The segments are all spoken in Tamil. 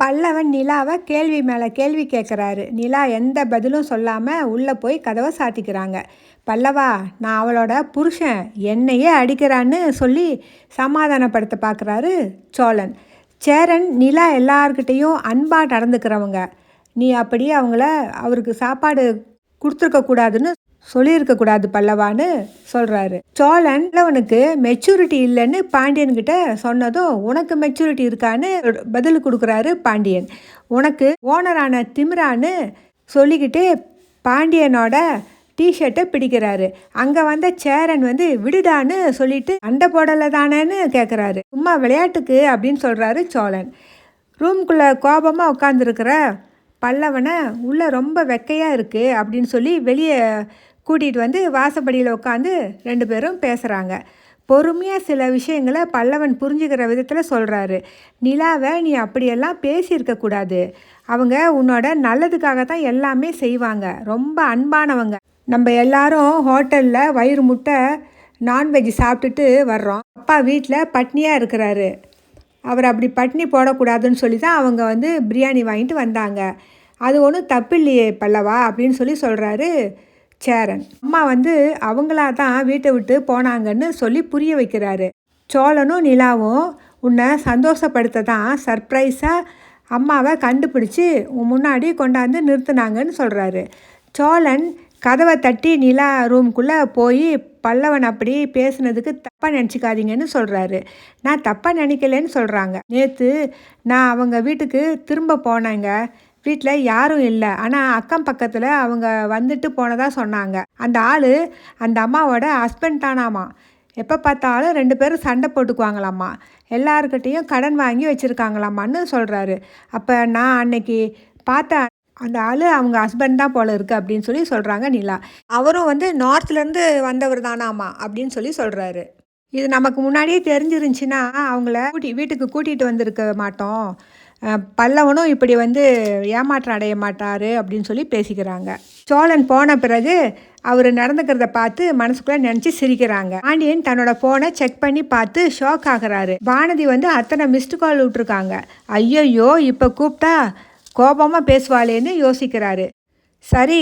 பல்லவன் நிலாவை கேள்வி மேலே கேள்வி கேட்குறாரு நிலா எந்த பதிலும் சொல்லாமல் உள்ளே போய் கதவை சாத்திக்கிறாங்க. பல்லவா நான் அவளோட புருஷன் என்னையே அடிக்கிறான்னு சொல்லி சமாதானப்படுத்த பார்க்குறாரு சோழன். சேரன் நிலா எல்லார்கிட்டேயும் அன்பாக நடந்துக்கிறவங்க. நீ அப்படியே அவங்கள அவருக்கு சாப்பாடு கொடுத்துருக்கக்கூடாதுன்னு சொல்லியிருக்கக்கூடாது பல்லவான்னு சொல்கிறாரு சோழன் அவனுக்கு மெச்சூரிட்டி இல்லைன்னு பாண்டியன்கிட்ட சொன்னதும் உனக்கு மெச்சூரிட்டி இருக்கான்னு பதில் கொடுக்குறாரு பாண்டியன். உனக்கு ஓனரான திமிரான்னு சொல்லிக்கிட்டு பாண்டியனோட டிஷர்ட்டை பிடிக்கிறாரு. அங்கே வந்த சேரன் வந்து விடுடான்னு சொல்லிட்டு அண்டை போடலை தானேன்னு கேட்குறாரு சும்மா விளையாட்டுக்கு அப்படின்னு சொல்கிறாரு சோழன். ரூம்குள்ளே கோபமாக உட்காந்துருக்கிற பல்லவனை உள்ளே ரொம்ப வெக்கையாக இருக்குது அப்படின்னு சொல்லி வெளியே கூட்டிகிட்டு வந்து வாசப்படியில் உட்காந்து ரெண்டு பேரும் பேசுகிறாங்க பொறுமையாக சில விஷயங்களை பல்லவன் புரிஞ்சுக்கிற விதத்தில் சொல்கிறாரு நிலாவை நீ அப்படியெல்லாம் பேசியிருக்கக்கூடாது அவங்க உன்னோட நல்லதுக்காக தான் எல்லாமே செய்வாங்க. ரொம்ப அன்பானவங்க. நம்ம எல்லாரும் ஹோட்டலில் வயிறு முட்டை நான்வெஜ் சாப்பிட்டுட்டு வர்றோம். அப்பா வீட்டில் பட்னியாக இருக்கிறாரு. அவர் அப்படி பட்னி போடக்கூடாதுன்னு சொல்லி தான் அவங்க வந்து பிரியாணி வாங்கிட்டு வந்தாங்க. அது ஒன்றும் தப்பு இல்லையே பல்லவா? அப்படின்னு சொல்லி சொல்கிறாரு சேரன். அம்மா வந்து அவங்களா தான் வீட்டை விட்டு போனாங்கன்னு சொல்லி புரிய வைக்கிறாரு. சோழனும் நிலாவும் உன்னை சந்தோஷப்படுத்த தான் சர்ப்ரைஸாக அம்மாவை கண்டுபிடிச்சி உன் முன்னாடி கொண்டாந்து நிறுத்தினாங்கன்னு சொல்கிறாரு சோழன் கதவை தட்டி நிலா ரூம்குள்ளே போய் பல்லவன் அப்படி பேசுனதுக்கு தப்பாக நினச்சிக்காதீங்கன்னு சொல்கிறாரு நான் தப்பாக நினைக்கலன்னு சொல்கிறாங்க நேற்று நான் அவங்க வீட்டுக்கு திரும்ப போனேங்க. வீட்டில் யாரும் இல்லை. ஆனால் அக்கம் பக்கத்தில் அவங்க வந்துட்டு போனதாக சொன்னாங்க. அந்த ஆள் அந்த அம்மாவோட ஹஸ்பண்ட் தானாமா. எப்போ பார்த்தாலும் ரெண்டு பேரும் சண்டை போட்டுக்குவாங்களாம்மா எல்லாருக்கிட்டேயும் கடன் வாங்கி வச்சுருக்காங்களாம்மான்னு சொல்கிறாரு அப்போ நான் அன்னைக்கு பார்த்த அந்த ஆள் அவங்க ஹஸ்பண்ட் தான் போல இருக்குது அப்படின்னு சொல்லி சொல்கிறாங்க நிலா. அவரும் வந்து நார்த்லேருந்து வந்தவர் தானாமா அப்படின்னு சொல்லி சொல்கிறாரு இது நமக்கு முன்னாடியே தெரிஞ்சிருந்துச்சின்னா அவங்கள கூட்டி வீட்டுக்கு கூட்டிகிட்டு வந்திருக்க மாட்டோம். பல்லவனும் இப்படி வந்து ஏமாற்றம் அடைய மாட்டார் அப்படின்னு சொல்லி பேசிக்கிறாங்க. சோழன் போன பிறகு அவர் நடந்துக்கிறத பார்த்து மனசுக்குள்ளே நினச்சி சிரிக்கிறாங்க. பாண்டியன் தன்னோட ஃபோனை செக் பண்ணி பார்த்து ஷாக் ஆகிறாரு. வானதி வந்து அத்தனை மிஸ்டு கால் விட்ருக்காங்க ஐயோயோ இப்போ கூப்பிட்டா கோபமாக பேசுவாளேன்னு யோசிக்கிறாரு. சரி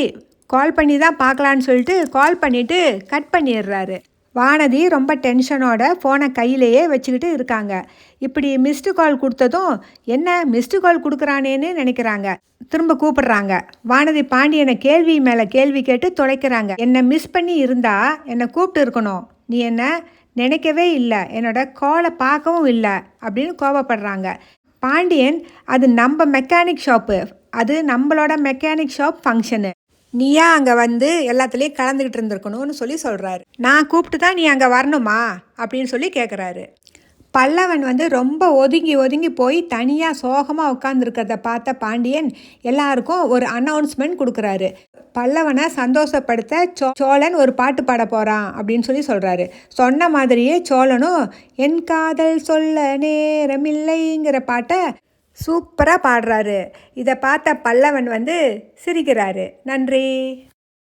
கால் பண்ணி தான் பார்க்கலான்னு சொல்லிட்டு கால் பண்ணிவிட்டு கட் பண்ணிடுறாரு. வானதி ரொம்ப டென்ஷனோட ஃபோனை கையிலேயே வச்சுக்கிட்டு இருக்காங்க. இப்படி மிஸ்டு கால் கொடுத்ததும் என்ன மிஸ்டு கால் கொடுக்குறானேன்னு நினைக்கிறாங்க. திரும்ப கூப்பிடுறாங்க. வானதி பாண்டியனை கேள்வி மேலே கேள்வி கேட்டு தொலைக்கிறாங்க. என்னை மிஸ் பண்ணி இருந்தா என்னை கூப்பிட்டு இருக்கணும். நீ என்ன நினைக்கவே இல்லை. என்னோட காலை பார்க்கவும் இல்லை. அப்படின்னு கோபப்படுறாங்க. பாண்டியன் அது நம்ம மெக்கானிக் ஷாப்பு அது நம்மளோட மெக்கானிக் ஷாப் ஃபங்க்ஷனு நீயா அங்கே வந்து எல்லாத்துலேயும் கலந்துக்கிட்டு இருந்திருக்கணும்னு சொல்லி சொல்கிறாரு நான் கூப்பிட்டு தான் நீ அங்கே வரணுமா? அப்படின்னு சொல்லி கேட்குறாரு பல்லவன் வந்து ரொம்ப ஒதுங்கி ஒதுங்கி போய் தனியாக சோகமாக உட்காந்துருக்கிறத பார்த்த பாண்டியன் எல்லாருக்கும் ஒரு அனௌன்ஸ்மெண்ட் கொடுக்குறாரு. பல்லவனை சந்தோஷப்படுத்த சோ சோழன் ஒரு பாட்டு பாட போகிறான் அப்படின்னு சொல்லி சொல்கிறாரு சொன்ன மாதிரியே சோழனும் என் காதல் சொல்ல நேரமில்லைங்கிற பாட்டை சூப்பராக பாடுறாரு. இதை பார்த்த பல்லவன் வந்து சிரிக்கிறாரு. நன்றி.